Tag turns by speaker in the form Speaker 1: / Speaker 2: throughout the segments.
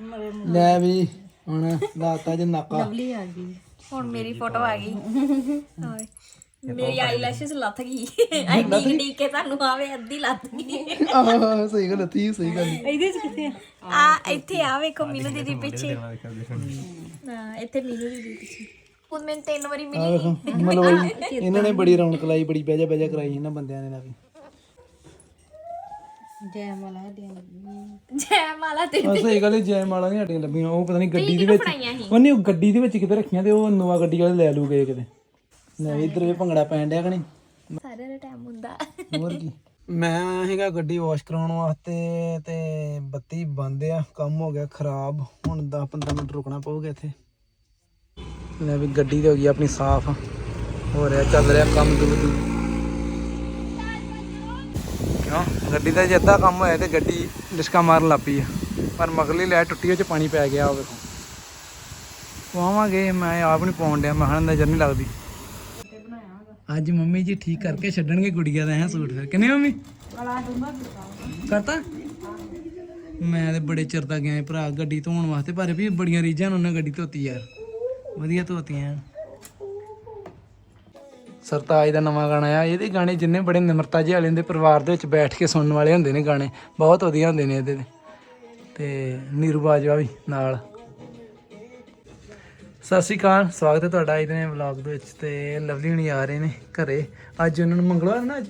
Speaker 1: ਲੈ ਵੀ ਹੁਣ ਲਾਤਾ ਜੇ ਨਾਕਾ।
Speaker 2: ਲਵਲੀ ਆ ਗਈ।
Speaker 3: ਹੁਣ ਮੇਰੀ ਫੋਟੋ ਆ ਗਈ। ਹਾਏ। ਮੇਰੀ ਆਈਲੈਸ਼ਸ ਲੱਥ ਗਈ। ਆਈ ਡੀਕ ਡੀਕ ਕੇ ਤੁਹਾਨੂੰ ਆਵੇ ਅੱਧੀ ਲੱਥ ਗਈ।
Speaker 1: ਆਹ ਸਹੀ ਗੱਲ ਤੀ ਸਹੀ ਗੱਲ
Speaker 2: ਇਹਦੇ ਚ ਕਿੱਥੇ ਆ?
Speaker 3: ਆ ਇੱਥੇ ਆ ਵੇਖੋ ਮੀਨੂ ਦੀਦੀ ਪਿੱਛੇ। ਹਾਂ ਇੱਥੇ ਮੀਨੂ ਦੀਦੀ ਪਿੱਛੇ। ਹੁਣ ਮੈਨੂੰ ਤਿੰਨ ਵਾਰੀ ਮਿਲੀ
Speaker 1: ਮਤਲਬ ਇਹਨਾਂ ਨੇ ਬੜੀ ਰੌਣਕ ਲਾਈ ਬੜੀ ਬਹਿਜਾ ਬਹਿਜਾ ਕਰਾਈ ਇਹਨਾਂ ਬੰਦਿਆਂ ਨੇ ਨਾ ਵੀ।
Speaker 2: ਜੈ ਮਲਾ ਦੀਆਂ
Speaker 3: ਜੈ ਮਾਲਾ ਤੇ
Speaker 1: ਸਹੀ ਗੱਲ ਹੈ ਜੈ ਮਾਲਾ ਨਹੀਂ ਹੱਡੀਆਂ ਲੱਭੀਆਂ ਉਹ ਪਤਾ ਨਹੀਂ ਗੱਡੀ ਦੇ ਵਿੱਚ ਉਹਨੇ ਉਹ ਗੱਡੀ ਦੇ ਵਿੱਚ ਕਿਤੇ ਰੱਖੀਆਂ ਤੇ ਉਹ ਨਵਾਂ ਗੱਡੀ ਵਾਲੇ ਲੈ ਲੂ ਗਏ ਕਿਤੇ। ਲੈ ਇੱਧਰ ਇਹ ਭੰਗੜਾ ਪੈਣ ਡਿਆ ਕਣੀ
Speaker 3: ਸਾਰਿਆਂ ਦਾ ਟਾਈਮ ਹੁੰਦਾ।
Speaker 1: ਹੋਰ ਕੀ? ਮੈਂ ਆਇਆ ਸੀਗਾ ਗੱਡੀ ਵਾਸ਼ ਕਰਾਉਣ ਵਾਸਤੇ ਤੇ ਬੱਤੀ ਬੰਦ ਆ ਕੰਮ ਹੋ ਗਿਆ ਖਰਾਬ। ਹੁਣ 10 15 ਮਿੰਟ ਰੁਕਣਾ ਪਊਗਾ ਇੱਥੇ। ਲੈ ਵੀ ਗੱਡੀ ਤੇ ਹੋ ਗਈ ਆਪਣੀ ਸਾਫ਼। ਹੋ ਰਿਹਾ ਚੱਲ ਰਿਹਾ ਕੰਮ ਦੂ ਦੂ ਕਿਉਂ? ਗੱਡੀ ਦਾ ਜੇ ਕੰਮ ਹੋਇਆ ਤੇ ਗੱਡੀ ਡਿਸਕਾ ਮਾਰਨ ਲੱਗ ਆ। ਪਰ ਮਗਲੀ ਲੈ ਟੁੱਟੀ ਚ ਪਾਣੀ ਪੈ ਗਿਆ ਉਹ ਵੇਖੋ। ਪਵਾਵਾਂਗੇ, ਮੈਂ ਆਪ ਨਹੀਂ ਪਾਉਣ ਡਿਆ, ਮੈਂ ਹਾਂ ਨਜ਼ਰ ਨਹੀਂ ਲੱਗਦੀ। ਅੱਜ ਮੰਮੀ ਜੀ ਠੀਕ ਕਰਕੇ ਛੱਡਣਗੇ ਗੁੜੀਆ ਦਾ ਹੈ ਸੂਟ ਫਿਰ। ਕਿੰਨੇ ਮੰਮੀ? ਕਰਤਾ? ਮੈਂ ਤੇ ਬੜੇ ਚਿਰ ਦਾ ਗਿਆ ਭਰਾ, ਗੱਡੀ ਧੋਣ ਵਾਸਤੇ, ਪਰ ਵੀ ਬੜੀਆਂ ਰੀਝਾਂ ਨਾਲ ਉਹਨੇ ਗੱਡੀ ਧੋਤੀ ਯਾਰ। ਵਧੀਆ ਧੋਤੀਆਂ। ਸਰਤਾਜ ਦਾ ਨਵਾਂ ਗਾਣਾ ਆ। ਇਹਦੇ ਗਾਣੇ ਜਿੰਨੇ ਬੜੇ ਨਿਮਰਤਾ ਜਿਹੇ ਵਾਲੇ ਹੁੰਦੇ ਪਰਿਵਾਰ ਦੇ ਵਿੱਚ ਬੈਠ ਕੇ ਸੁਣਨ ਵਾਲੇ ਹੁੰਦੇ ਨੇ ਗਾਣੇ। ਬਹੁਤ ਵਧੀਆ ਹੁੰਦੇ ਨੇ ਇਹਦੇ। ਤੇ ਨੀਰੂ ਬਾਜਵਾ ਵੀ ਨਾਲ। ਸਤਿ ਸ਼੍ਰੀ ਅਕਾਲ ਸਵਾਗਤ ਹੈ ਤੁਹਾਡਾ ਅੱਜ ਦੇ ਵਲੌਗ ਦੇ ਵਿੱਚ। ਤੇ ਲਵਲੀ ਹੁਣੀ ਆ ਰਹੇ ਨੇ ਘਰੇ। ਅੱਜ ਉਹਨਾਂ ਨੂੰ ਮੰਗਲਵਾਰ ਨਾ ਅੱਜ?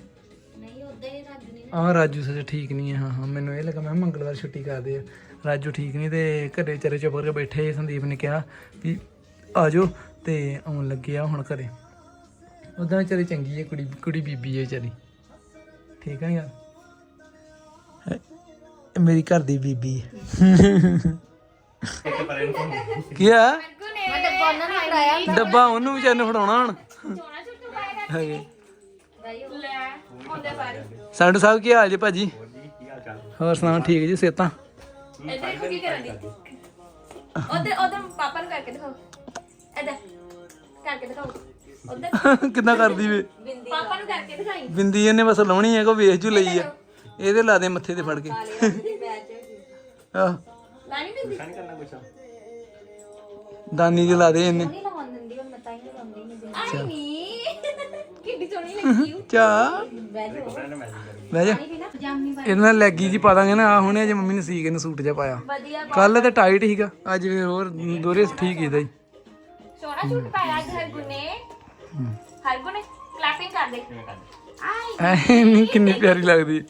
Speaker 3: ਹੀ ਰੱਜ
Speaker 1: ਸੱਚ ਠੀਕ ਨਹੀਂ ਹੈ। ਹਾਂ ਹਾਂ ਮੈਨੂੰ ਇਹ ਲੱਗਾ ਮੈਂ ਕਿਹਾ ਮੰਗਲਵਾਰ ਛੁੱਟੀ ਕਰਦੇ ਆ ਰਾਜੂ ਠੀਕ ਨਹੀਂ ਤੇ ਘਰੇ ਚਰੇ ਚੁੱਪ ਕਰਕੇ ਬੈਠੇ ਸੰਦੀਪ ਨੇ ਕਿਹਾ ਵੀ ਆ ਜਾਓ ਤੇ ਆਉਣ ਲੱਗੇ ਆ ਹੁਣ ਘਰੇ। ਉਦਾਂ ਵਿਚਾਰੀ ਚੰਗੀ ਹੈ ਕੁੜੀ ਕੁੜੀ ਬੀਬੀ ਹੈ ਵਿਚਾਰੀ ਠੀਕ ਹੈ ਯਾਰ ਹੈਂ? ਇਹ ਮੇਰੀ ਘਰ ਦੀ ਬੀਬੀ ਹੈ। ਕੀ ਆ?
Speaker 3: ਮੈਂ ਤਾਂ ਕੋਨਰ ਨੂੰ ਕਰਾਇਆ
Speaker 1: ਡੱਬਾ ਉਹਨੂੰ ਵਿਚਾਰ ਨੂੰ ਫੜਾਉਣਾ ਹੁਣ। ਹੈਗੇ ਸਾਡੂ ਸਾਹਿਬ ਕੀ ਹਾਲ ਜੀ ਭਾਜੀ? ਹੋਰ ਸੁਣਾਓ ਠੀਕ ਜੀ ਸੇਤਾਂ
Speaker 3: ਇੱਧਰ ਦੇਖੋ ਕੀ ਕਰਨ ਦੀ। ਉਧਰ ਉਧਰ ਪਾਪਾ ਨੂੰ ਕਰਕੇ ਦਿਖਾਓ। ਇੱਧਰ ਕਰਕੇ ਦਿਖਾਓ।
Speaker 1: ਕਿੱਦਾਂ ਕਰਦੀ ਵੇ?
Speaker 3: ਪਾਪਾ ਨੂੰ ਕਰਕੇ ਦਿਖਾਈ।
Speaker 1: ਬਿੰਦੀ ਇਹਨੇ ਬਸ ਲਾਉਣੀ ਹੈ ਕੋ ਵੇਖ ਜੂ ਲਈ ਆ। ਇਹਦੇ ਲਾ ਦੇ ਮੱਥੇ ਤੇ ਫੜ ਕੇ। ਆਹ।
Speaker 3: ਲਾਣੀ ਦਿੰਦੀ
Speaker 1: ਦਾਨੀ ਦੇ ਲਾ ਦੇ ਇਹਨੇ।
Speaker 3: ਨਹੀਂ ਲਵਾਉਣ ਦਿੰਦੀ ਹੁਣ ਮੈਂ ਤਾਂ ਹੀ ਲਵਾਉਂਦੀ ਨਹੀਂ ਆਈ ਨਹੀਂ ਕਿੱਡੀ ਸੋਹਣੀ ਲੱਗੀ ਉਹ।
Speaker 1: ਚਾ
Speaker 3: ਬਹਿ ਜਾਓ।
Speaker 1: ਬਹਿ ਜਾ
Speaker 3: ਪਾ
Speaker 1: ਇਹਨਾਂ ਨਾਲ ਲੈਗੀ ਜੀ ਪਾ ਦਾਂਗੇ ਨਾ ਆ ਹੁਣੇ ਅਜੇ ਮੰਮੀ ਨੇ ਸੀ ਕੇ ਨੇ ਸੂਟ ਜਿਹਾ ਪਾਇਆ।
Speaker 3: ਵਧੀਆ
Speaker 1: ਕੱਲ ਤੇ ਟਾਈਟ ਸੀਗਾ ਅੱਜ ਫਿਰ ਹੋਰ ਦੋਰੇ ਠੀਕ ਇਹਦਾ ਹੀ।
Speaker 3: ਸੋਹਣਾ ਸੂਟ ਪਾਇਆ ਅੱਜ ਹਰ ਗੁਨੇ। ਹਰ ਗੁਨੇ ਕਲੈਪਿੰਗ ਕਰ ਦੇ। ਆਈ
Speaker 1: ਐ ਨਹੀਂ ਕਿੰਨੀ ਪਿਆਰੀ ਲੱਗਦੀ।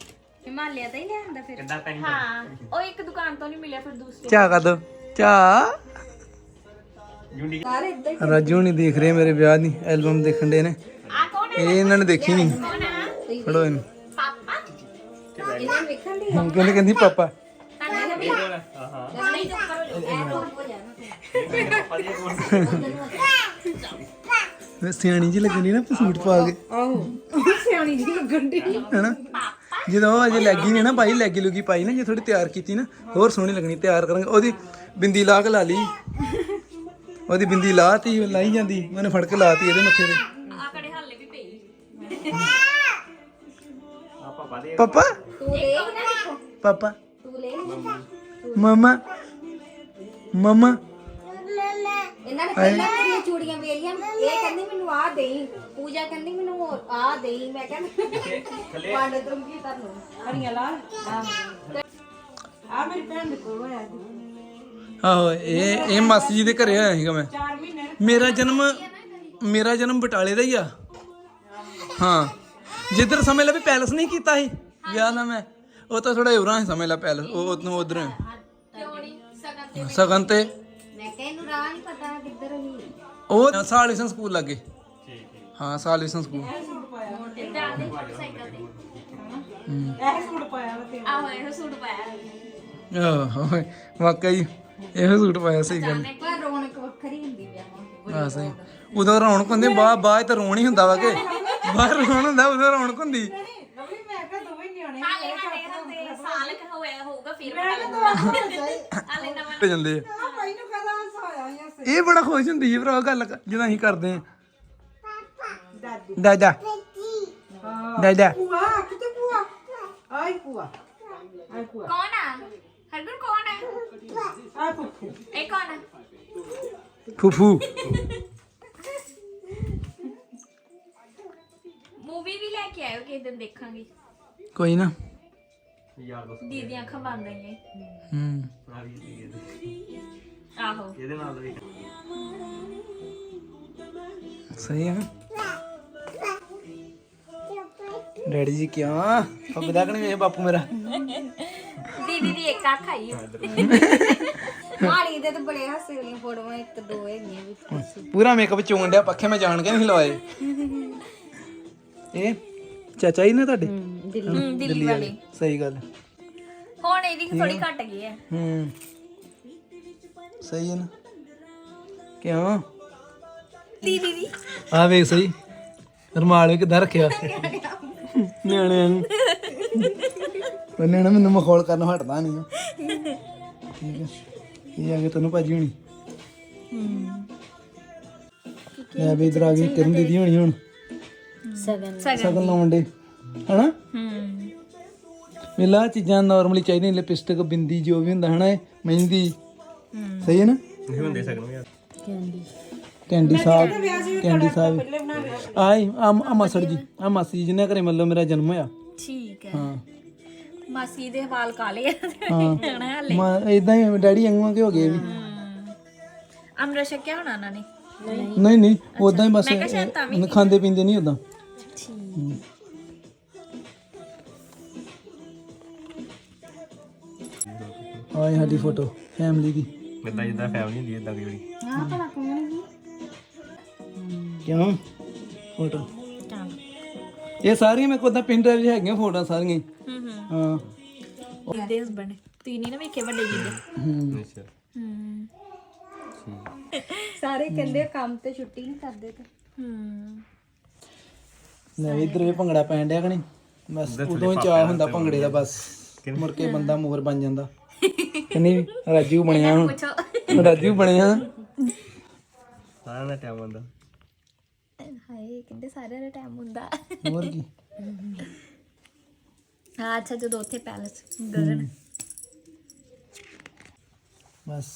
Speaker 3: ਹਿਮਾਲਿਆ ਦਾ ਹੀ ਲਿਆਂਦਾ ਫਿਰ। ਹਾਂ ਉਹ ਇੱਕ ਦੁਕਾਨ ਤੋਂ ਨਹੀਂ ਮਿਲਿਆ ਫਿਰ ਦੂਸਰੀ।
Speaker 1: ਚਾ ਕਰ ਦੋ। ਚਾ ਰਾਜੂ ਨਹੀਂ ਦੇਖ ਰਹੇ ਮੇਰੇ ਵਿਆਹ ਦੀ ਐਲਬਮ ਦੇਖਣ ਦੇ ਨੇ।
Speaker 3: ਆ ਕੌਣ ਹੈ?
Speaker 1: ਇਹ ਇਹਨਾਂ ਨੇ ਦੇਖੀ ਨਹੀਂ।
Speaker 3: ਕੌਣ ਹੈ?
Speaker 1: ਫੜੋ ਇਹਨੂੰ।
Speaker 3: ਪਾਪਾ? ਇਹਨਾਂ ਨੂੰ ਵੇਖਣ ਦੀ
Speaker 1: ਹੁਣ ਕਹਿੰਦੇ ਕਹਿੰਦੀ ਪਾਪਾ।
Speaker 3: ਤਾਂ ਨਾ ਵੀ ਹਾਂ ਹਾਂ ਨਹੀਂ ਤਾਂ ਉੱਪਰ ਹੋ ਜਾਣਾ।
Speaker 1: ਮੈਂ ਸਿਆਣੀ ਜੀ ਲੱਗਣੀ ਨਾ ਸੂਟ ਪਾ ਕੇ।
Speaker 2: ਆਹੋ ਸਿਆਣੀ ਜੀ ਲੱਗਣ ਦੀ
Speaker 1: ਹੈਨਾ? ਜਦੋਂ ਉਹ ਅਜੇ ਲੱਗੀ ਨਹੀਂ ਨਾ ਭਾਈ ਲੈਗੀ ਲੁਗੀ ਪਾਈ ਨਾ ਜੇ ਥੋੜੀ ਤਿਆਰ ਕੀਤੀ ਨਾ ਹੋਰ ਸੋਹਣੀ ਲੱਗਣੀ ਤਿਆਰ ਕਰਾਂਗੇ। ਉਹਦੀ ਬਿੰਦੀ ਲਾ ਕੇ ਲਾ ਲਈ। ਉਹਦੀ ਬਿੰਦੀ ਲਾਤੀ ਲਾਈ ਜਾਂਦੀ। ਮੈंने ਫੜ ਕੇ ਲਾਤੀ ਇਹਦੇ ਮੱਥੇ ਤੇ।
Speaker 3: ਆ ਕੜੇ ਹਾਲੇ ਵੀ ਪਈ
Speaker 1: ਪਾਪਾ?
Speaker 3: ਤੂੰ ਲੈ ਨਾ ਦੇਖੋ।
Speaker 1: ਪਾਪਾ?
Speaker 3: ਤੂੰ ਲੈ
Speaker 1: ਮਮਾ? ਮਮਾ?
Speaker 3: ਇਹਨਾਂ ਨੇ ਪਹਿਲਾਂ ਮੇਰੀਆਂ ਚੂੜੀਆਂ ਵੇਲੀਆਂ? ਇਹ ਕਹਿੰਦੀ ਮੈਨੂੰ ਆ ਦੇਈ। ਪੂਜਾ ਕਹਿੰਦੀ ਮੈਨੂੰ ਹੋਰ ਆ ਦੇਈ। ਮੈਂ ਕਹਿੰਦਾ ਪੰਡ ਦੂੰਗੀ ਤੁਹਾਨੂੰ।
Speaker 2: ਹਰੀਆਂ ਲਾ ਆ ਮੇਰੀ ਭੈਣ ਦੇ ਕੋਲ ਹੋਇਆ।
Speaker 1: ਆਹੋ ਇਹ ਇਹ ਮਾਸੀ ਜੀ ਦੇ ਘਰੇ ਆਇਆ ਸੀਗਾ ਮੈਂ।
Speaker 2: ਮਹੀਨੇ
Speaker 1: ਮੇਰਾ ਜਨਮ ਮੇਰਾ ਜਨਮ ਬਟਾਲੇ ਦਾ ਹੀ ਆ। ਹਾਂ। ਜਿੱਧਰ ਸਮੇਂ ਲਾ ਵੀ ਪੈਲਸ ਨਹੀਂ ਕੀਤਾ ਸੀ। ਵਿਆਹ ਦਾ ਮੈਂ। ਉਹ ਤਾਂ ਥੋੜਾ ਉਰਾਂ ਸਮੇਂ ਲਾ ਪੈਲਸ। ਉਹ ਉਧਰੋਂ। ਉਧਰ
Speaker 3: ਸਗਨ ਤੇ ਮੈਂ ਕਿਹਾ ਇਹਨੂੰ ਰਾਹ ਨਹੀਂ ਪਤਾ ਕਿੱਧਰ ਹੀ
Speaker 1: ਉਹ ਸਾਲਿਸਨ ਸਕੂਲ ਲੱਗੇ। ਹਾਂ ਸਾਲਿਸਨ ਸਕੂਲ।
Speaker 3: ਜਾਂਦੇ ਸਾਈਕਲ ਤੇ।
Speaker 2: ਇਹ ਸੂਟ ਪਾਇਆ ਵਾ ਤੇ
Speaker 3: ਆਹੋ ਇਹੋ ਸੂਟ ਪਾਇਆ
Speaker 1: ਆਹੋ ਵਾਕਈ ਇਹੋ ਸੂਟ ਪਾਇਆ ਸਹੀ ਗੱਲ।
Speaker 3: ਪਰ ਰੌਣਕ ਵੱਖਰੀ ਹੁੰਦੀ ਵਿਆਹਾਂ
Speaker 1: ਹਾਂ ਸਹੀ। ਉਦੋਂ ਰੌਣਕ ਹੁੰਦੀ ਬਾਅਦ ਬਾਅਦ ਤਾਂ ਰੋਣ ਹੀ ਹੁੰਦਾ ਵਾ ਕਿ ਬਾਹਰ ਰੋਣ ਹੁੰਦਾ ਉਦੋਂ ਰੌਣਕ ਹੁੰਦੀ।
Speaker 2: ਲਵਲੀ ਮੈਂ ਕਿਹਾ ਦੋਵੇਂ ਨਿਆਣੇ
Speaker 3: ਹਾਲੇ ਸਾਡੇ ਹੱਥੇ ਸਾਲ ਕ ਹੋਇਆ ਹੋਊਗਾ ਫਿਰ ਹਾਲੇ ਨਵਾਂ
Speaker 1: ਹੋ ਜਾਂਦੇ ਆ
Speaker 2: ਆ ਭਾਈ ਨੂੰ ਕਹਦਾ ਹਸਾਇਆ ਜਾਂ
Speaker 1: ਇਹ ਬੜਾ ਖੁਸ਼ ਹੁੰਦੀ ਹੈ ਭਰਾ ਗੱਲ ਕ- ਜਦੋਂ ਅਸੀਂ ਕਰਦੇ ਆ
Speaker 2: ਦਾਦੀ।
Speaker 1: ਦਾਦਾ
Speaker 2: ਹਾਂ
Speaker 1: ਦਾਦਾ।
Speaker 2: ਭੂਆ ਕਿਤੇ ਭੂਆ। ਆਈ ਭੂਆ। ਆਈ ਭੂਆ।
Speaker 3: ਕੌਣ ਆ? ਹਰਗੁਣ ਕੌਣ ਹੈ
Speaker 2: ਆ ਪੁੱਪੂ
Speaker 3: ਇਹ ਕੌਣ ਹੈ
Speaker 1: ਫੂਫੂ।
Speaker 3: ਮੂਵੀ ਵੀ ਲੈ ਕੇ ਆਇਓ ਕਿਸੇ ਦਿਨ ਦੇਖਾਂਗੇ।
Speaker 1: ਕੋਈ ਨਾ।
Speaker 4: ਯਾਰ ਦੋਸਤ
Speaker 3: ਦੀਦੀਆਂ ਅੱਖਾਂ ਬੰਦ ਆਈਆਂ
Speaker 1: ਹੂੰ।
Speaker 4: ਸਾਰੀ
Speaker 3: ਆਹੋ।
Speaker 4: ਇਹਦੇ ਨਾਲ ਵੀ।
Speaker 1: ਸਹੀ ਹੈ ਡੈਡੀ ਜੀ ਕਿਉਂ ਪੱਬਦਾ ਕਿ ਨਹੀਂ ਵੇਖ ਬਾਪੂ ਮੇਰਾ।
Speaker 3: ਦੀਦੀ ਦੀ ਇੱਕ ਅੱਖ ਆਈ ਮਾਲੀ ਦੇ ਤਾਂ ਬੜੇ ਹਾਸੇ ਵਾਲੀਆਂ ਫੋਟੋਆਂ ਇੱਕ ਦੋ ਹੈਗੀਆਂ ਵਿੱਚ
Speaker 1: ਪੂਰਾ ਮੇਕਅਪ ਚੋਣ ਡਿਆ ਪੱਖੇ ਮੈਂ ਜਾਣ ਕੇ ਨਹੀਂ ਲਵਾਏ। ਇਹ ਚਾਚਾ ਹੀ ਨੇ ਤੁਹਾਡੇ?
Speaker 3: ਦਿੱਲੀ। ਦਿੱਲੀ ਵਾਲੇ।
Speaker 1: ਸਹੀ ਗੱਲ।
Speaker 3: ਹੁਣ ਇਹਦੀ ਥੋੜੀ ਘਟ ਗਈ ਹੈ।
Speaker 1: ਹੂੰ। ਸਹੀ ਹੈ ਨਾ? ਕਿਉਂ?
Speaker 3: ਦੀਦੀ ਦੀ।
Speaker 1: ਆ ਵੇਖ ਸਹੀ। ਰਮਾਲ ਵੀ ਕਿੱਦਾਂ ਰੱਖਿਆ? ਨਿਆਣਿਆਂ ਨੂੰ। ਨਾ ਮੈਨੂੰ ਮਖੌਲ ਕਰਨ ਹਟਦਾ ਨਹੀਂ। ਠੀਕ ਹੈ। ਇਹ ਆ ਗਏ ਤੈਨੂੰ ਭਾਜੀ ਹੋਣੀ? ਲੈ ਵੀ ਇਧਰ ਆ ਗਈ ਤੇਰੀ ਦੀਦੀ ਹੋਣੀ ਹੁਣ।
Speaker 3: ਸਗਨ।
Speaker 1: ਸਗਨ ਲਾਉਣ ਦੇ ਹਨਾ?
Speaker 3: ਹੂੰ।
Speaker 1: ਵੇਲਾ ਚੀਜ਼ਾਂ ਨਾਰਮਲੀ ਚਾਹੀਦੀਆਂ ਲਿਪਸਟਿਕ ਬਿੰਦੀ ਜੋ ਵੀ ਹੁੰਦਾ ਹਨਾ ਮਹਿੰਦੀ। ਸਹੀ ਹੈ ਨਾ?
Speaker 4: ਨਹੀਂ ਹੁੰਦੇ ਸਕਣ ਯਾਰ
Speaker 1: ਕੈਂਡੀ। ਸਾਹਿਬ ਕੈਂਡੀ ਸਾਹਿਬ ਆਈ ਆ ਮਾਸੜ ਜੀ ਆ ਮਾਸੀ ਜੀ ਜਿਹਨੇ ਘਰੇ ਮੱਲੋ ਮੇਰਾ ਜਨਮ ਹੋਇਆ।
Speaker 3: ਠੀਕ ਹੈ।
Speaker 1: ਹਾਂ।
Speaker 3: ਮਾਸੀ ਦੇ ਵਾਲ ਕਾਲੇ ਆ।
Speaker 1: ਹਾਂ।
Speaker 3: ਹਣਾ ਹਲੇ।
Speaker 1: ਮਾ ਇਦਾਂ ਹੀ ਡੈਡੀ ਵਾਂਗੂ ਕਿ ਹੋ ਗਏ ਵੀ।
Speaker 3: ਅਮਰ ਛਕਿਆ ਹੋਣਾ ਉਹਨਾਂ ਨੇ?
Speaker 1: ਨਹੀਂ। ਨਹੀਂ ਉਦਾਂ ਹੀ ਬਸ ਖਾਂਦੇ ਪੀਂਦੇ ਨਹੀਂ ਉਦਾਂ
Speaker 3: ਠੀਕ।
Speaker 1: ਆਏ ਸਾਡੀ ਫੋਟੋ ਫੈਮਿਲੀ ਦੀ।
Speaker 4: ਇਦਾਂ ਜਿੱਦਾਂ ਫੈਮਿਲੀ ਹੁੰਦੀ ਇਦਾਂ ਦੀ ਬੜੀ
Speaker 3: ਆ ਭਲਾ ਕੌਣ ਹੈ
Speaker 1: ਕਿਉਂ? ਫੋਟੋ। ਇਹ ਸਾਰੀਆਂ ਮੇਰੇ ਕੋਲ ਤਾਂ ਪਿੰਡ ਵਿੱਚ ਹੈਗੀਆਂ ਫੋਟੋਆਂ ਸਾਰੀਆਂ। ਹੀ।
Speaker 3: ਹੂੰ। ਹੂੰ।
Speaker 1: ਹਾਂ
Speaker 3: ਇਹਦੇ ਹਸਬੰਡ ਤੁਸੀਂ ਨਹੀਂ ਨਾ ਵੇਖੇ ਵੱਡੇ ਜੀ ਦੇ।
Speaker 1: ਹੂੰ।
Speaker 4: ਅੱਛਾ।
Speaker 3: ਹੂੰ। ਸਾਰੇ ਕਹਿੰਦੇ ਕੰਮ ਤੇ ਛੁੱਟੀ ਨਹੀਂ ਕਰਦੇ ਤੇ। ਹੂੰ।
Speaker 1: ਲੈ ਇਧਰ ਇਹ ਭੰਗੜਾ ਪੈਣ ਡਿਆ ਕਿ ਨਹੀਂ? ਬਸ ਉਦੋਂ ਹੀ ਚਾਹ ਹੁੰਦਾ ਭੰਗੜੇ ਦਾ ਬਸ। ਮੁੜ ਕੇ ਬੰਦਾ ਮੋਰ ਬਣ ਜਾਂਦਾ। ਕਿ ਨਹੀਂ ਰਾਜੂ ਬਣਿਆ ਹੁਣ।
Speaker 3: ਪੁੱਛੋ।
Speaker 1: ਰਾਜੂ ਬਣਿਆ।
Speaker 4: ਸਾਰਾ ਦਾ ਟਾਈਮ ਆਉਂਦਾ
Speaker 3: ਹਾਏ ਕਹਿੰਦੇ ਸਾਰਿਆਂ ਦਾ ਟਾਈਮ ਹੁੰਦਾ।
Speaker 1: ਹੋਰ ਕੀ?
Speaker 3: ਹਾਂ ਅੱਛਾ ਜਦੋਂ ਉੱਥੇ ਪੈਲਸ ਗਗਨ।
Speaker 1: ਬਸ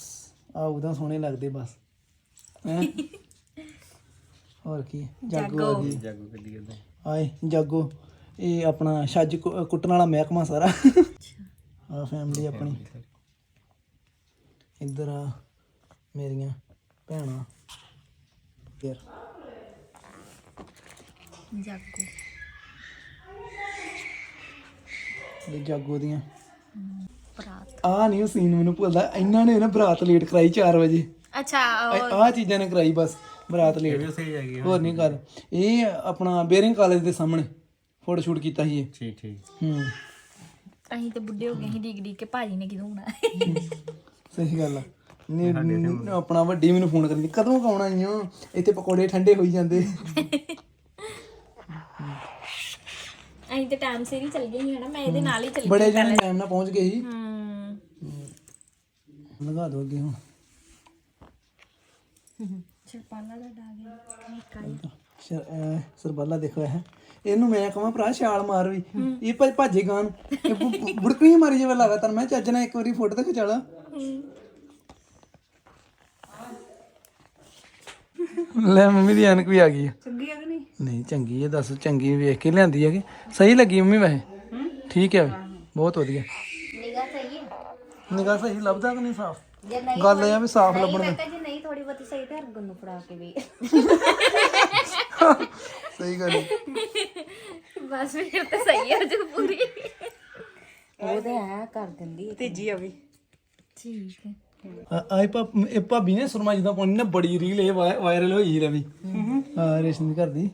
Speaker 1: ਆ ਉਦਾਂ ਸੋਹਣੇ ਲੱਗਦੇ ਬਸ। ਹੈ? ਹੋਰ ਕੀ? ਜਾਗੋ ਆ ਗਈ।
Speaker 4: ਜਾਗੋ ਕੱਢੀ ਇਦਾਂ
Speaker 1: ਆਏ ਜਾਗੋ। ਇਹ ਆਪਣਾ ਛੱਜ ਕੁ- ਕੁੱਟਣ ਵਾਲਾ ਮਹਿਕਮਾ ਸਾਰਾ। ਆ ਫੈਮਿਲੀ ਆਪਣੀ। ਇੱਧਰ ਆ ਮੇਰੀਆਂ ਭੈਣਾਂ। ਫਿਰ
Speaker 3: ਜਾਗੋ।
Speaker 1: ਇਹ ਜਾਗੋ ਦੀਆਂ।
Speaker 3: ਬਰਾਤ।
Speaker 1: ਆ ਨਹੀਂ ਉਹ ਸੀਨ ਮੈਨੂੰ ਭੁੱਲਦਾ। ਇਹਨਾਂ ਨੇ ਨਾ ਬਰਾਤ ਲੇਟ ਕਰਾਈ 4 ਵਜੇ।
Speaker 3: ਅੱਛਾ
Speaker 1: ਆ ਚੀਜ਼ਾਂ ਨੇ ਕਰਾਈ ਬਸ ਬਰਾਤ ਲੇਟ
Speaker 4: ਵੀ ਸਹੀ ਹੈਗੀ
Speaker 1: ਹੋਰ ਨਹੀਂ ਕਰ ਇਹ ਆਪਣਾ ਬੇਰਿੰਗ ਕਾਲਜ ਦੇ ਸਾਹਮਣੇ ਫੋਟੋ ਸ਼ੂਟ ਕੀਤਾ ਸੀ ਇਹ।
Speaker 4: ਠੀਕ ਠੀਕ।
Speaker 1: ਹੂੰ।
Speaker 3: ਅਸੀਂ ਤੇ ਬੁੱਢੇ ਹੋ ਗਏ ਸੀ ਡੀਕ ਡੀਕ ਕੇ ਭਾਜੀ ਨੇ ਕਿਦੋਂ ਆਉਣਾ
Speaker 1: ਸਹੀ ਗੱਲ ਆ। ਨੇ ਆਪਣਾ ਵੱਡੀ ਮੈਨੂੰ ਫੋਨ ਕਰਦੀ ਕਦੋਂ ਕਾਉਣਾ ਹੋ ਇੱਥੇ ਪਕੌੜੇ ਠੰਡੇ ਹੋਈ ਜਾਂਦੇ।
Speaker 3: ਅਸੀਂ ਤੇ ਟਾਈਮ ਸਿਰ ਹੀ ਚੱਲ ਗਏ ਸੀ ਹਨਾ ਮੈਂ ਇਹਦੇ ਨਾਲ ਹੀ ਚੱਲ ਗਈ
Speaker 1: ਬੜੇ ਜਣੇ ਟਾਈਮ ਨਾਲ ਪਹੁੰਚ ਗਏ ਸੀ।
Speaker 3: ਹੂੰ।
Speaker 1: ਲਗਾ ਦੋ ਅੱਗੇ ਹੁਣ।
Speaker 3: ਚਰਪਾਲਾ ਦਾ ਡਾਗ ਕਾਈ
Speaker 1: ਸ਼- ਅਹ ਸਰਬਾਲਾ ਦੇਖੋ ਇਹ ਇਹਨੂੰ ਮੈਂ ਕਹਾਂ ਭਰਾ ਛਾਲ ਮਾਰ ਵੀ। ਇਹ ਭੱਜ ਭੱਜੇ ਗਾਂ ਇਹ ਬੁ- ਬੁ- ਬੁੜਕਣੀ ਮਾਰੀ ਜਾਵੇ ਲਗਾਤਾਰ। ਮੈਂ ਚੱਜ ਨਾਲ ਇੱਕ ਵਾਰੀ ਫੋਟੋ ਤੇ ਖਿਚਾ ਲਾ। ਲੈ ਮੰਮੀ ਦੀ ਐਨਕ ਵੀ ਆ ਗਈ ਆ।
Speaker 2: ਚੰਗੀ ਆ ਕਿ ਨਹੀਂ?
Speaker 1: ਨਹੀਂ ਚੰਗੀ ਹੈ ਦੱਸ ਚੰਗੀ ਵੇਖ ਕੇ ਲਿਆਂਦੀ ਹੈ ਕਿ ਸਹੀ ਲੱਗੀ ਮੰਮੀ ਵੈਸੇ? ਠੀਕ ਹੈ ਬਹੁਤ ਵਧੀਆ।
Speaker 3: ਨਿਗਾ ਸਹੀ ਹੈ
Speaker 1: ਨਿਗਾਹ ਸਹੀ ਲੱਭਦਾ ਕਿ ਨਹੀਂ ਸਾਫ਼?
Speaker 3: ਜੇ ਨਹੀਂ
Speaker 1: ਗੱਲ ਇਹ ਆ ਵੀ ਸਾਫ਼ ਲੱਭਣ
Speaker 3: ਮੈਂ ਜੇ ਨਹੀਂ ਥੋੜੀ ਬਹੁਤੀ ਸਹੀ ਤੇ ਹਰਗੁਣ ਨੂੰ ਫੜਾ ਕੇ ਵੀ।
Speaker 1: ਸਹੀ ਗੱਲ ਹੈ।
Speaker 3: ਬਸ ਫਿਰ ਤਾਂ ਸਹੀ ਹੈ ਜੋ ਪੂਰੀ। ਉਹ ਤੇ ਐ ਕਰ ਦਿੰਦੀ ਹੈ
Speaker 2: ਤੀਜੀ ਆ ਵੀ।
Speaker 3: ਠੀਕ ਹੈ
Speaker 1: ਆ- ਆਏ ਭਾ ਇਹ ਭਾਬੀ ਨੇ ਸੁਰਮਾ ਜਿੱਦਾਂ ਪਾਉਣੀ ਨਾ ਬੜੀ ਰੀਲ ਇਹ ਵਾਇ- ਵਾਇਰਲ ਹੋਈ ਰਵੀ। ਹਾਂ ਰੇਸ਼ਮ ਦੀ ਘਰ ਦੀ।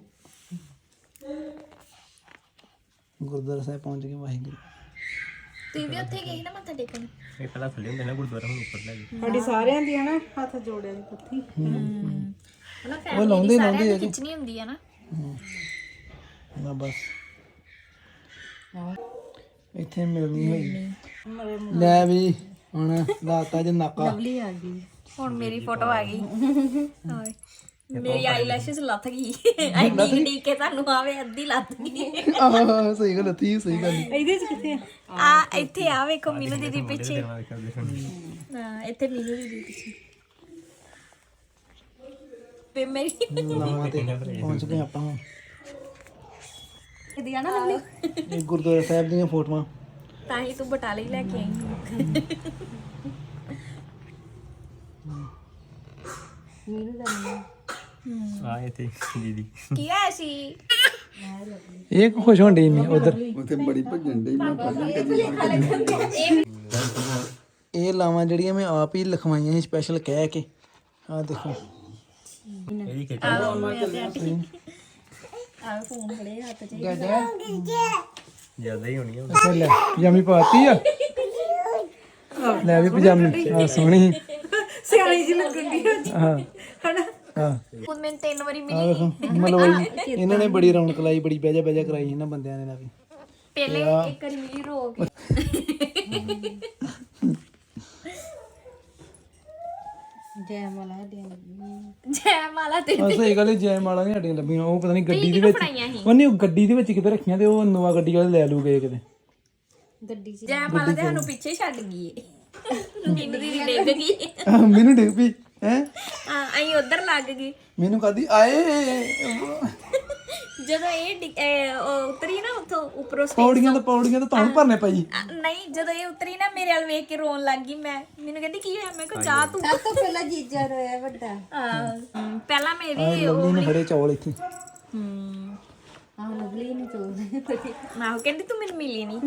Speaker 1: ਗੁਰਦੁਆਰਾ ਸਾਹਿਬ ਪਹੁੰਚ ਗਏ ਵਾਹਿਗੁਰੂ।
Speaker 3: ਤੁਸੀਂ ਵੀ ਉੱਥੇ ਗਏ ਸੀ ਨਾ ਮੱਥਾ ਟੇਕਣ?
Speaker 4: ਇਹ ਪਹਿਲਾਂ ਥੱਲੇ ਹੁੰਦੇ ਨਾ ਗੁਰਦੁਆਰਾ ਹੁਣ ਉੱਪਰ ਲੈ ਗਏ।
Speaker 2: ਸਾਡੀ ਸਾਰਿਆਂ ਦੀ ਆ ਨਾ ਹੱਥ ਜੋੜਿਆ ਦੀ ਪੱਥੀ।
Speaker 3: ਉਹਨਾਂ ਫੈਮਿਲੀ ਦੀ ਸਾਰਿਆਂ ਦੀ ਖਿੱਚਣੀ ਹੁੰਦੀ ਹੈ ਨਾ।
Speaker 1: ਨਾ ਬਸ। ਇੱਥੇ ਮਿਲਣੀ ਹੋਈ। ਲੈ ਵੀ। ਹੁਣ ਲਾਤਾ ਜੇ ਨਾਕਾ।
Speaker 2: ਲਈ ਆ ਗਈ।
Speaker 3: ਹੁਣ ਮੇਰੀ ਫੋਟੋ ਆ ਗਈ। ਹਾਏ ਮੇਰੀ ਆਈਲੈਸ਼ਸ ਲੱਥ ਗਈ। ਆਈ ਡੀਕ ਡੀਕ ਕੇ ਤੁਹਾਨੂੰ ਆਵੇ ਅੱਧੀ ਲੱਥ ਗਈ।
Speaker 1: ਆਹ ਸਹੀ ਗੱਲ ਥੀ ਸਹੀ ਗੱਲ
Speaker 2: ਇਹਦੇ ਚ ਕਿੱਥੇ ਆ?
Speaker 3: ਆ ਇੱਥੇ ਆ ਵੇਖੋ ਮੀਨੂ ਦੀਦੀ ਪਿੱਛੇ। ਹਾਂ ਇੱਥੇ ਮੀਨੂ ਦੀਦੀ ਪਿੱਛੇ। ਤੇ ਮੇਰੀ
Speaker 1: ਲਾਵਾਂ ਤੇ ਪਹੁੰਚ ਗਏ ਆਪਾਂ।
Speaker 3: ਦੀਦੀ ਆ ਨਾ
Speaker 1: ਇਹ ਗੁਰਦੁਆਰਾ ਸਾਹਿਬ ਦੀਆਂ ਫੋਟੋਆਂ।
Speaker 3: ਤਾਂ ਹੀ ਤੂੰ ਬਟਾਲੇ ਹੀ ਲੈ ਕੇ ਆਈ
Speaker 4: ਆ ਇੱਥੇ ਦੀਦੀ।
Speaker 3: ਕੀ ਹੋਇਆ ਸੀ?
Speaker 1: ਇਹ ਖੁਸ਼ ਹੋਣ ਡਈ ਨਹੀਂ ਉਧਰ। ਇਹ ਲਾਵਾਂ ਜਿਹੜੀਆਂ ਮੈਂ ਆਪ ਹੀ ਲਿਖਵਾਈਆਂ ਸੀ ਸਪੈਸ਼ਲ ਕਹਿ ਕੇ। ਆਹ ਦੇਖੋ।
Speaker 4: ਇਹਦੀ ਖਿੱਚ
Speaker 3: ਆ ਫੋਨ ਫੜੇ ਹੱਥ 'ਚ।
Speaker 4: ਜ਼ਿਆਦਾ ਹੀ ਹੋਣੀ ਆ
Speaker 1: ਅੱਛਾ ਲੈ ਪਜਾਮੀ ਪਾਤੀ ਆ? ਲੈ ਵੀ ਪਜਾਮੀ। ਆ ਸੋਹਣੀ।
Speaker 2: ਸਿਆਣੀ ਜੀ ਲੱਗਣ ਦੀ
Speaker 1: ਹਾਂ।
Speaker 2: ਹਨਾ?
Speaker 1: ਹਾਂ।
Speaker 3: ਹੁਣ ਮੈਨੂੰ ਤਿੰਨ ਵਾਰੀ
Speaker 1: ਆ
Speaker 3: ਮਿਲੀ
Speaker 1: ਮਲਵਈ ਇਹਨਾਂ ਨੇ ਬੜੀ ਰੌਣਕ ਲਾਈ ਬੜੀ ਬਹਿਜਾ ਬਹਿਜਾ ਕਰਾਈ ਇਹਨਾਂ ਬੰਦਿਆਂ ਨੇ ਨਾ ਵੀ।
Speaker 3: ਪਹਿਲੇ ਇੱਕ ਵਾਰੀ ਮਿਲੀ ਰੋ ਕੇ
Speaker 2: ਜੈ ਮਲਾ ਦੇ
Speaker 3: ਜੈ ਮਾਲਾ ਤੇ
Speaker 1: ਆ ਸਹੀ ਗੱਲ ਹੈ ਜੈ ਮਾਲਾ ਨਹੀਂ ਹੱਡੀਆਂ ਲੱਭੀਆਂ ਉਹ ਪਤਾ ਨਹੀਂ ਗੱਡੀ ਦੇ ਵਿੱਚ
Speaker 3: ਬਣਾਈਆਂ ਸੀ?
Speaker 1: ਉਹਨੇ ਉਹ ਗੱਡੀ ਦੇ ਵਿੱਚ ਕਿਤੇ ਰੱਖੀਆਂ ਤੇ ਉਹ ਨਵਾਂ ਗੱਡੀ ਵਾਲੇ ਲੈ ਲੂ ਗਏ ਕਿਤੇ।
Speaker 2: ਗੱਡੀ ਚ
Speaker 3: ਜੈ ਮਾਲਾ ਤੇ ਸਾਨੂੰ ਪਿੱਛੇ ਛੱਡ ਗਈ ਏ। ਮੀਨੂ ਦੀਦੀ ਡਿੱਗ ਗਈ।
Speaker 1: ਮੈਨੂੰ ਡਿੱਗ ਪਈ ਹੈ?
Speaker 3: ਹਾਂ ਅਸੀਂ ਉਧਰ ਲੱਗ ਗਏ।
Speaker 1: ਮੈਨੂੰ ਕਹਦੀ ਆਏ!
Speaker 3: ਜਦੋਂ ਇਹ ਉਤਰੀ ਉੱਪਰੋਂ
Speaker 1: ਪੌੜੀਆਂ ਤਾਂ ਪੌੜੀਆਂ ਤਾਂ ਤੁਹਾਨੂੰ ਭਰਨੇ ਪਈ
Speaker 3: ਨਹੀਂ ਜਦੋਂ ਇਹ ਉਤਰੀ ਨਾ ਮੇਰੇ ਵੱਲ ਵੇਖ ਕੇ ਰੋਣ ਲੱਗ ਗਈ ਮੈਂ। ਮੈਨੂੰ ਕਹਿੰਦੀ ਕੀ ਹੋਇਆ? ਮੈਂ ਕਿਹਾ ਜਾ ਤੂੰ।
Speaker 2: ਸਭ ਤੋਂ ਪਹਿਲਾਂ ਜੀਜਾ ਰੋਇਆ ਵੱਡਾ।
Speaker 3: ਹਾਂ, ਪਹਿਲਾਂ ਮੇਰੀ
Speaker 1: ਲਵਲੀ ਨੇ ਖੜੇ ਚੌਲ ਇੱਥੇ।
Speaker 3: ਹੂੰ
Speaker 2: ਆਹ ਲਵਲੀ ਨੂੰ ਚੋਦ
Speaker 3: ਮੈਂ ਉਹ ਕਹਿੰਦੀ ਤੂੰ ਮੈਨੂੰ ਮਿਲੀ ਨਹੀਂ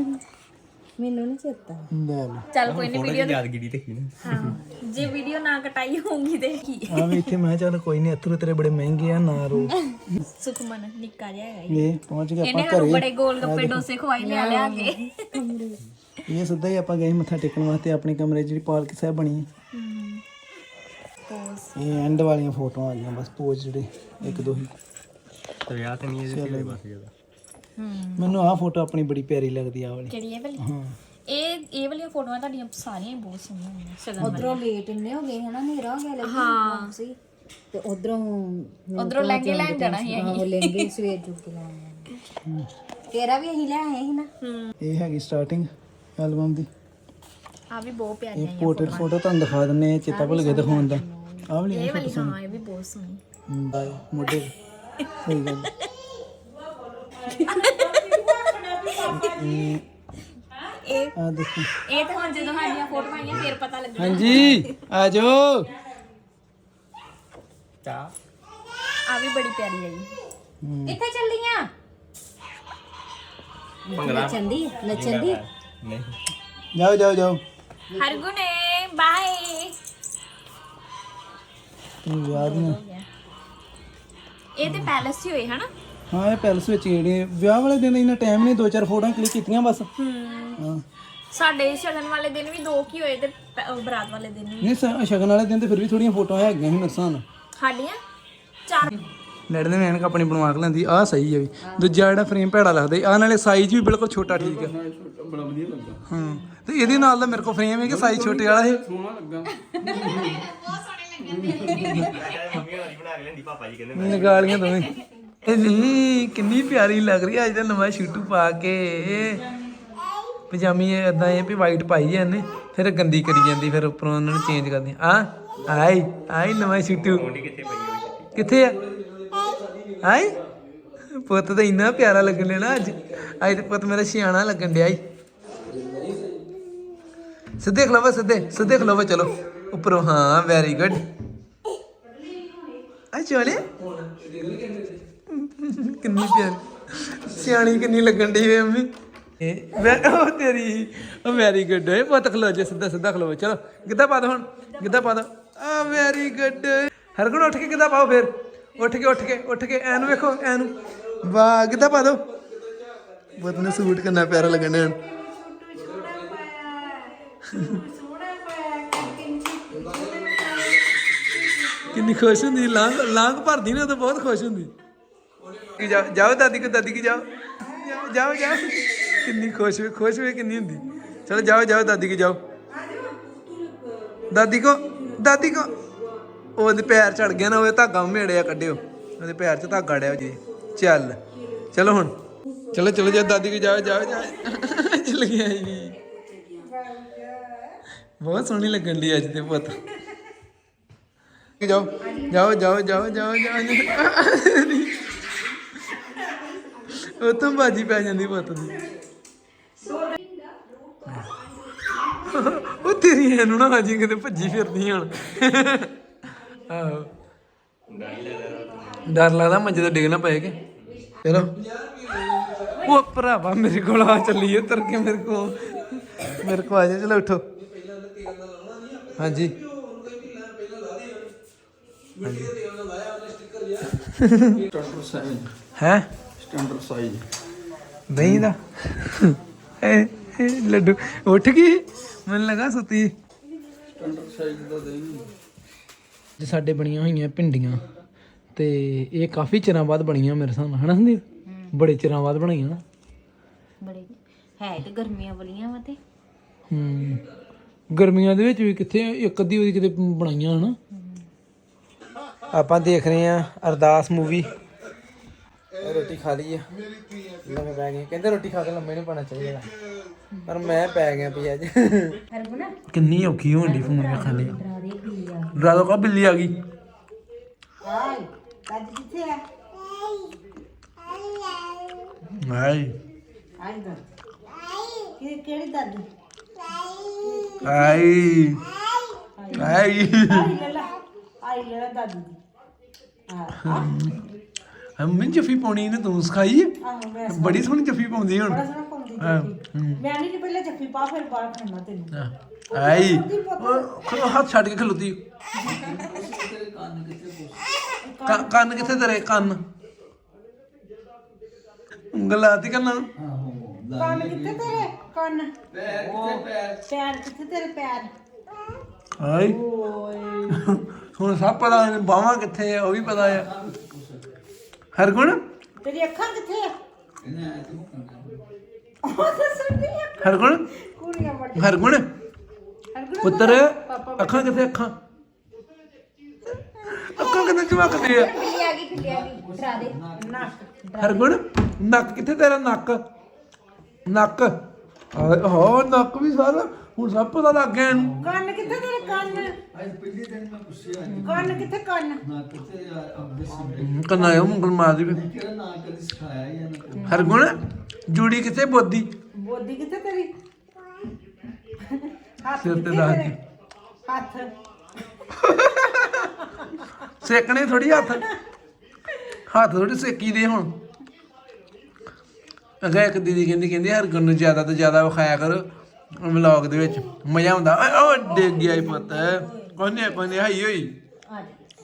Speaker 2: ਮੈਨੂੰ ਨਹੀਂ ਚੇਤਾ।
Speaker 1: ਲੈ ਲਓ।
Speaker 3: ਚੱਲ ਕੋਈ ਨਹੀਂ ਵੀਡੀਓ
Speaker 4: ਯਾਦਗਿਰੀ ਤੇ ਕੀ ਨਾ
Speaker 3: ਹਾਂ ਜੇ ਵੀਡੀਓ ਨਾ ਕਟਾਈ ਹੋਊਗੀ ਤੇ ਕੀ
Speaker 1: ਆ ਵੀ ਇੱਥੇ ਮੈਂ ਚੱਲ ਕੋਈ ਨਹੀਂ ਅਥਰੂ ਤੇਰੇ ਬੜੇ ਮਹਿੰਗੇ ਆ ਨਾ ਰੋ।
Speaker 3: ਸੁਖਮਨ ਨਿੱਕਾ ਜਿਹਾ ਹੈਗਾ।
Speaker 1: ਇਹ ਪਹੁੰਚ
Speaker 3: ਇਹਨੇ
Speaker 1: ਆਪਾਂ ਘਰੇ।
Speaker 3: ਬੜੇ ਗੋਲ ਗੱਪੇ ਡੋਸੇ ਖਵਾਈ ਲਿਆ ਲਿਆ ਕੇ।
Speaker 1: ਇਹ ਸਿੱਧਾ ਹੀ ਆਪਾਂ ਗਏ ਮੱਥਾ ਟੇਕਣ ਵਾਸਤੇ ਆਪਣੇ ਕਮਰੇ ਜਿਹੜੀ ਪਾਲਕ ਸਾਹਿਬ ਬਣੀ ਹੈ। ਇਹ ਐਂਡ ਵਾਲੀਆਂ ਫੋਟੋਆਂ ਆ ਗਈਆਂ ਬਸ ਪੋਜ਼ ਜਿਹੜੇ ਇੱਕ ਦੋ ਹੀ।
Speaker 4: ਤੇ ਵਿਆਹ ਤੇ ਨਹੀਂ ਇਹਦੇ ਬਸ ਜ਼ਿਆਦਾ।
Speaker 1: ਮੈਨੂੰ ਆਹ ਫੋਟੋ ਆਪਣੀ ਬੜੀ ਪਿਆਰੀ ਲੱਗਦੀ ਆ ਵਾਲੀ।
Speaker 3: ਕਿਹੜੀ ਇਹ ਵਾਲੀ?
Speaker 1: ਹਾਂ।
Speaker 3: ਇਹ ਇਹ ਵਾਲੀਆਂ ਫੋਟੋਆਂ ਤੁਹਾਡੀਆਂ ਸਾਰੀਆਂ ਹੀ ਬਹੁਤ ਸੋਹਣੀਆਂ ਹੋਈਆਂ ਸ਼ਗਨ ਵਾਲੀਆਂ।
Speaker 2: ਉਧਰੋਂ ਲੇਟ ਇੰਨੇ ਹੋ ਗਏ ਹਨਾ ਹਨੇਰਾ ਹੋ ਗਿਆ ਲੱਗੀ
Speaker 3: ਹਾਂ।
Speaker 2: ਸੀ। ਤੇ ਉਧਰੋਂ
Speaker 3: ਉਧਰੋਂ ਲਹਿੰਗੇ ਲੈਣ ਜਾਣਾ ਸੀ
Speaker 2: ਹਾਂ ਉਹ ਲਹਿੰਗੇ ਸਵੇਰ ਚੁੱਕ ਕੇ ਲਾਉਣੇ ਤੇਰਾ ਵੀ ਅਸੀਂ ਲੈ ਆਏ ਸੀ ਨਾ?
Speaker 3: ਹੂੰ।
Speaker 1: ਇਹ ਹੈਗੀ ਸਟਾਰਟਿੰਗ ਐਲਬਮ ਦੀ।
Speaker 3: ਆ ਵੀ ਬਹੁਤ ਪਿਆਰੀਆਂ
Speaker 1: ਇਹ ਪੋਰਟਰੇਟ ਫੋਟੋ ਤੁਹਾਨੂੰ ਦਿਖਾ ਦਿੰਨੇ ਆ ਚੇਤਾ ਭੁੱਲ ਗਿਆ ਦਿਖਾਉਣ ਦਾ। ਆਹ ਵਾਲੀ
Speaker 3: ਇਹ ਵਾਲੀ ਹਾਂ ਇਹ ਵੀ ਬਹੁਤ ਸੋਹਣੀ।
Speaker 1: ਹਮ, ਬਾਏ ਮੋਢੇ ਤੇ। ਸਹੀ ਗੱਲ।
Speaker 3: ਇਹ
Speaker 1: ਆ ਦੇਖੋ।
Speaker 3: ਇਹ ਤਾਂ ਹੁਣ ਜਦੋਂ ਸਾਡੀਆਂ ਫੋਟੋਆਂ ਆਈਆਂ ਫੇਰ ਪਤਾ ਲੱਗਣਾ।
Speaker 1: ਹਾਂਜੀ ਆ ਜਾਓ।
Speaker 4: ਚਾ
Speaker 3: ਆ ਵੀ ਬੜੀ ਪਿਆਰੀ ਆਈ ਕਿੱਥੇ ਚੱਲੀਆਂ?
Speaker 4: ਭੰਗੜਾ।
Speaker 2: ਚੰਦੀ ਨਚੰਦੀ
Speaker 4: ਨਹੀਂ
Speaker 1: ਜਾਓ ਜਾਓ ਜਾਓ।
Speaker 3: ਹਰਗੁਨੇ ਬਾਏ।
Speaker 1: ਤੂੰ ਯਾਦ ਨਹੀਂ
Speaker 3: ਇਹ ਤੇ ਪੈਲਸ ਹੀ ਹੋਏ ਹਨਾ?
Speaker 1: ਹਾਂ ਇਹ ਪੈਲਸ ਵਿੱਚ ਜਿਹੜੇ ਵਿਆਹ ਵਾਲੇ ਦਿਨ ਇਹਨਾਂ ਟਾਈਮ ਨਹੀਂ ਦੋ ਚਾਰ ਫੋਟੋਆਂ ਕਲਿੱਕ ਕੀਤੀਆਂ ਬਸ।
Speaker 3: ਹੂੰ।
Speaker 1: ਹਾਂ।
Speaker 3: ਸਾਡੇ ਸ਼ਗਨ ਵਾਲੇ ਦਿਨ ਵੀ ਦੋ ਕੀ ਹੋਏ ਤੇ ਪ- ਬਰਾਤ ਵਾਲੇ ਦਿਨ ਵੀ।
Speaker 1: ਨਹੀਂ ਸ- ਸ਼ਗਨ ਵਾਲੇ ਦਿਨ ਤੇ ਫਿਰ ਵੀ ਥੋੜੀਆਂ ਫੋਟੋਆਂ ਹੈਗੀਆਂ ਸੀ ਮੇਰੇ ਹਿਸਾਬ ਨਾਲ।
Speaker 3: ਸਾਡੀਆਂ? ਚਾਰ।
Speaker 1: ਲੈਟ ਦੇ ਮੈਨਕ ਆਪਣੀ ਬਣਵਾ ਕੇ ਲੈਂਦੀ ਆਹ ਸਹੀ ਹੈ ਵੀ। ਦੂਜਾ ਜਿਹੜਾ ਫਰੇਮ ਭੈੜਾ ਲੱਗਦਾ ਆਹ ਨਾਲੇ ਸਾਈਜ਼ ਵੀ ਬਿਲਕੁਲ ਛੋਟਾ ਠੀਕ ਹੈ ਬੜਾ ਵਧੀਆ ਲੱਗਾ। ਹਾਂ ਤੇ ਇਹਦੇ ਨਾਲ ਦਾ ਮੇਰੇ ਕੋਲ ਫਰੇਮ ਹੈ ਕਿ ਸਾਈਜ਼ ਛੋਟੇ ਵਾਲਾ ਇਹ
Speaker 4: ਮੰਮੀ ਵਾਲੀ ਬਣਾ ਕੇ ਲੈਂਦੀ ਪਾਪਾ ਜੀ ਕਹਿੰਦੇ
Speaker 1: ਨਿਕਾਲੀਆਂ ਦੋਵੇਂ। ਇਹ ਨਹੀਂ ਕਿੰਨੀ ਪਿਆਰੀ ਲੱਗ ਰਹੀ ਹੈ ਅੱਜ ਤਾਂ ਨਵਾਂ ਸ਼ੂਟੂ ਪਾ ਕੇ। ਪਜਾਮੀ ਇਦਾਂ ਇਹ ਵੀ ਵਾਈਟ ਪਾਈ ਹੈ ਇਹਨੇ, ਫਿਰ ਗੰਦੀ ਕਰੀ ਜਾਂਦੀ, ਫਿਰ ਉੱਪਰੋਂ ਉਹਨਾਂ ਨੂੰ ਚੇਂਜ ਕਰਦੀ। ਆ ਆਈ ਆਈ ਨਵਾਂ ਸ਼ੂਟੂ।
Speaker 4: ਕਿੱਥੇ
Speaker 1: ਆ? ਆਈ ਪੁੱਤ ਤਾਂ ਇੰਨਾ ਪਿਆਰਾ ਲੱਗਣ ਡਿਆ ਨਾ ਅੱਜ। ਅੱਜ ਤੇ ਪੁੱਤ ਮੇਰਾ ਸਿਆਣਾ ਲੱਗਣ ਡਿਆ ਈ। ਸਿੱਧੇ ਖਲੋਵੋ, ਸਿੱਧੇ ਸਿੱਧੇ ਖਲੋਵੋ, ਚਲੋ। ਉੱਪਰੋਂ, ਹਾਂ ਵੈਰੀ ਗੁੱਡ ਆ ਚੋਲੇ? ਕਿੰਨੀ ਪਿਆਰੀ। ਸਿਆਣੀ ਕਿੰਨੀ ਲੱਗਣ ਡਈ ਵੇ ਅੰਮੀ ਇਹ ਵੈ ਉਹ ਤੇਰੀ ਉਹ ਵੈਰੀ ਗੁੱਡ ਓਏ ਪੁੱਤ ਖਲੋ ਜੇ, ਸਿੱਧਾ ਸਿੱਧਾ ਖਲੋਵੋ ਚਲੋ, ਗਿੱਧਾ ਪਾ ਦੋ ਹੁਣ। ਗਿੱਧਾ ਪਾ ਦੋ। ਆ ਵੈਰੀ ਗੁੱਡ ਹਰਗੁਣ, ਉੱਠ ਕੇ ਗਿੱਧਾ ਪਾਓ ਫਿਰ। ਉੱਠ ਕੇ ਉੱਠ ਕੇ ਉੱਠ ਕੇ। ਐਨੂੰ ਵੇਖੋ, ਐਨੂੰ। ਵਾਹ, ਗਿੱਧਾ ਪਾ ਦੋ। ਪੁੱਤ ਨੇ ਸੂਟ ਕਿੰਨਾ ਪਿਆਰਾ ਲੱਗਣ ਡਿਆ ਕਿੰਨੀ ਖੁਸ਼ ਹੁੰਦੀ, ਲਾਂਗ ਲਾਂਗ ਭਰਦੀ ਨਾ ਤਾਂ ਬਹੁਤ ਖੁਸ਼ ਹੁੰਦੀ। ਜਾਓ ਜਾਓ ਦਾਦੀ ਕੋ ਦਾਦੀ ਕੀ ਜਾਓ? ਜਾਓ, ਜਾਓ ਜਾਓ। ਕਿੰਨੀ ਖੁਸ਼ ਹੋਏ ਖੁਸ਼ ਹੋਏ ਕਿੰਨੀ ਹੁੰਦੀ। ਚਲੋ ਜਾਓ ਜਾਓ ਦਾਦੀ ਕੀ ਜਾਓ। ਦਾਦੀ ਕੋ ਦਾਦੀ ਕੋ। ਉਹਦੇ ਪੈਰ ਚੜ ਗਿਆ ਨਾ ਉਹਦੇ ਧਾਗਾ ਮੇੜਿਆ ਕੱਢਿਓ। ਉਹਦੇ ਪੈਰ 'ਚ ਧਾਗਾ ਡਿਆ ਜੀ। ਚੱਲ ਚਲੋ ਹੁਣ। ਚਲੋ ਚਲੋ ਜਾ ਦਾਦੀ ਕੇ ਜਾਓ ਜਾਓ ਜਾਓ। ਚਲ ਗਿਆ ਜੀ। ਬਹੁਤ ਸੋਹਣੀ ਲੱਗਣ ਦੀ ਅੱਜ ਤੇ ਪੁੱਤ। ਜਾਓ ਜਾਓ ਜਾਓ ਜਾਓ ਜਾਓ। ਉਹ ਤਾਂ ਬਾਜੀ ਪੈ ਜਾਂਦੀ ਪੁੱਤ। ਦੀ ਉਹ ਤੇਰੀ ਇਹਨੂੰ ਨਾ ਅਜੀ ਕਿਤੇ ਭੱਜੀ ਫਿਰਦੀ ਹਣ। ਆਹੋ। ਡਰ ਲੱਗਦਾ ਮੰਜੇ ਤੇ ਡਿੱਗ ਨਾ ਪਏ ਕਿ। ਚਲੋ ਉਹ ਭਰਾਵਾ ਮੇਰੇ ਕੋਲ ਆ ਚੱਲੀ ਉਤਰ ਕੇ ਮੇਰੇ ਕੋਲ। ਮੇਰੇ ਕੋਲ ਆ ਜਾ ਚਲੋ ਉਠੋ। ਹਾਂਜੀ। ਹੈ?
Speaker 5: ਸਟੈਂਡਰਡ ਸਾਈਜ਼
Speaker 1: ਦਹੀਂ ਦਾ। ਇਹ ਇਹ ਲੱਡੂ। ਉੱਠ ਗਈ? ਮੈਨੂੰ ਲੱਗਾ ਸੁੱਤੀ।
Speaker 5: ਸਟੈਂਡਰਡ ਸਾਈਜ਼ ਦਾ ਦੇਈ
Speaker 1: ਜੇ ਸਾਡੇ ਬਣੀਆਂ ਹੋਈਆਂ ਭਿੰਡੀਆਂ। ਤੇ ਇਹ ਕਾਫੀ ਚਿਰਾਂ ਬਾਅਦ ਬਣੀਆਂ ਮੇਰੇ ਹਿਸਾਬ ਨਾਲ। ਹਨਾ ਸੰਦੀਪ? ਬੜੇ ਚਿਰਾਂ ਬਾਅਦ ਬਣਾਈਆਂ ਨਾ
Speaker 2: ਬੜੇ। ਹੈ ਤੇ ਗਰਮੀਆਂ ਵਾਲੀਆਂ ਵਾ ਤੇ।
Speaker 1: ਹੂੰ। ਗਰਮੀਆਂ ਦੇ ਵਿੱਚ ਵੀ ਕਿੱਥੇ ਇੱਕ ਅੱਧੀ ਵਾਰੀ ਕਿਤੇ ਬਣਾਈਆਂ ਹਨਾ? ਆਪਾਂ ਦੇਖ ਰਹੇ ਆ ਅਰਦਾਸ ਮੂਵੀ ਰੋਟੀ ਖਾ ਲਈ ਆ। ਲੰਮੇ ਪੈ ਗਏ। ਕਹਿੰਦੇ ਰੋਟੀ ਖਾ ਕੇ ਲੰਮੇ ਨਹੀਂ ਪਾਣਾ ਚਾਹੀਦਾ। ਪਰ ਮੈਂ ਪੈ ਗਿਆ ਪਈ ਅੱਜ। ਕਿੰਨੀ ਔਖੀ ਹੋਣ ਦੀ ਫੋਨ ਵੇਖਣ ਲਈ।
Speaker 2: ਡਰਾ ਦੇ ਆ
Speaker 1: ਕਾ ਬਿੱਲੀ ਆ ਗਈ?
Speaker 2: ਕੱਜ ਕਿੱਥੇ ਆ?
Speaker 1: ਹਾਈ
Speaker 2: ਆਈ ਦਾ ਕਿ ਕਿਹੜੀ ਦਾਦੀ?
Speaker 1: ਹਾਈ ਹਾਈ
Speaker 2: ਆਈ ਲੈ ਲੈ। ਆਈ ਲੈ ਲੈ ਦਾਦੀ ਦੀ।
Speaker 1: ਹਮ ਜਫੀ ਪਾਉਣੀ ਨੇ ਤੂੰ ਸਿਖਾਈ ਹੈ?
Speaker 2: ਆਹੋ ਮੈਂ
Speaker 1: ਬੜੀ ਸੋਹਣੀ ਜਫੀ ਪਾਉਂਦੀ ਹੁਣ।
Speaker 2: ਬੜਾ ਸੋਹਣਾ ਪਾਉਂਦੀ
Speaker 1: ਹਾਂ,
Speaker 2: ਜੱਫੀ। ਮੈਂ ਨਹੀਂ ਪਹਿਲਾਂ ਜੱਫੀ ਪਾ ਫਿਰ ਬਾਹਰ ਖੜਨਾ ਤੈਨੂੰ।
Speaker 1: ਆਈ ਉਹ ਹੱਥ ਛੱਡ ਕੇ ਖਲੋਤੀ। ਕੰਨ ਕੰਨ ਕਿੱਥੇ ਤੇਰੇ? ਕੰਨ। ਉਂਗਲਾਤੀ ਕੰਨ
Speaker 2: ਕੰਨ ਕਿੱਥੇ ਤੇਰੇ? ਕੰਨ। ਪੈਰ ਕਿੱਥੇ ਤੇਰੇ ਪੈਰ?
Speaker 1: ਹਾਈ ਹੁਣ ਸਭ ਪਤਾ ਬਾਹਾਂ ਕਿੱਥੇ ਆ ਉਹ ਵੀ ਪਤਾ ਆ। ਹਰਗੁਣ?
Speaker 2: ਤੇਰੀ ਅੱਖਾਂ ਕਿੱਥੇ ਆ? ਉਹ
Speaker 1: ਹਰਗੁਣ?
Speaker 2: ਕੁੜੀਆਂ ਵੱਡੀ
Speaker 1: ਹਰਗੁਣ?
Speaker 2: ਹਰਗੁਣ
Speaker 1: ਪੁੱਤਰ ਅੱਖਾਂ ਕਿੱਥੇ ਅੱਖਾਂ? ਅੱਖਾਂ ਕਿੱਥੇ ਚਮਕਦੀ ਆ
Speaker 3: ਬਿੱਲੀ ਆ ਗਈ ਬਿੱਲੀ ਆ ਗਈ। ਡਰਾ ਦੇ।
Speaker 2: ਨੱਕ।
Speaker 1: ਹਰਗੁਣ ਨੱਕ ਕਿੱਥੇ ਤੇਰਾ ਨੱਕ? ਨੱਕ। ਹਾਂ ਨੱਕ ਵੀ ਸਾਰਾ। ਹੁਣ ਸਭ ਪਤਾ ਲੱਗ ਗਿਆ ਇਹਨੂੰ।
Speaker 2: ਕੰਨ ਕਿੱਥੇ ਤੇਰੇ ਕੰਨ?
Speaker 5: ਅੱਜ ਪਹਿਲੇ ਦਿਨ ਮੈਂ ਪੁੱਛਿਆ
Speaker 2: ਕੰਨ ਕਿੱਥੇ ਕੰਨ?
Speaker 5: ਨਾ ਕਿਤੇ ਅੱਗੇ ਸੀ
Speaker 1: ਹਮ, ਕੰਨਾਂ ਆ ਮੁੰਗਲ ਮਾਰ ਦੀ।
Speaker 5: ਕਿਹੜਾ ਨਾ ਕਦੀ ਸਿਖਾਇਆ ਜਾਂ ਨਾ
Speaker 1: ਹਰਗੁਣ ਜੂੜੀ ਕਿੱਥੇ ਬੋਦੀ?
Speaker 2: ਬੋਦੀ ਕਿੱਥੇ ਤੇਰੀ? ਹੱਥ
Speaker 1: ਸਿਰ ਤੇ
Speaker 2: ਕਿੱਥੇ
Speaker 1: ਲਾ
Speaker 2: ਤੇਰੇ? ਹੱਥ।
Speaker 1: ਸੇਕਣੇ ਥੋੜੀ ਹੱਥ। ਹੱਥ ਥੋੜੀ ਸੇਕੀ ਦੇ ਹੁਣ। ਅਗਾ ਇੱਕ ਦੀਦੀ ਕਹਿੰਦੀ ਕਹਿੰਦੀ ਹਰਗੁਣ ਨੂੰ ਜ਼ਿਆਦਾ ਤੋਂ ਜ਼ਿਆਦਾ ਵਿਖਾਇਆ ਕਰੋ। ਵਲੌਗ ਦੇ ਵਿੱਚ ਮਜ਼ਾ ਆਉਂਦਾ। ਉਹ ਡਿੱਗ ਗਿਆ ਈ ਪੁੱਤ। ਕੋਨੇ ਕੋਨੇ ਹਾਈ ਹੋਈ।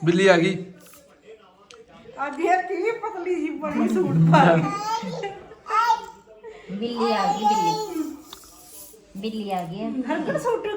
Speaker 1: ਬਿੱਲੀ ਆ ਗਈ।
Speaker 2: ਅੱਜ ਇਹ ਕੀ ਪਤਲੀ ਜੀ ਬੜੀ ਸੂਟ ਪਾ ਕੇ।
Speaker 3: ਬਿੱਲੀ ਆ ਗਈ ਬਿੱਲੀ। ਬਿੱਲੀ ਆ ਗਈ।
Speaker 2: ਹਰ ਸੂਟ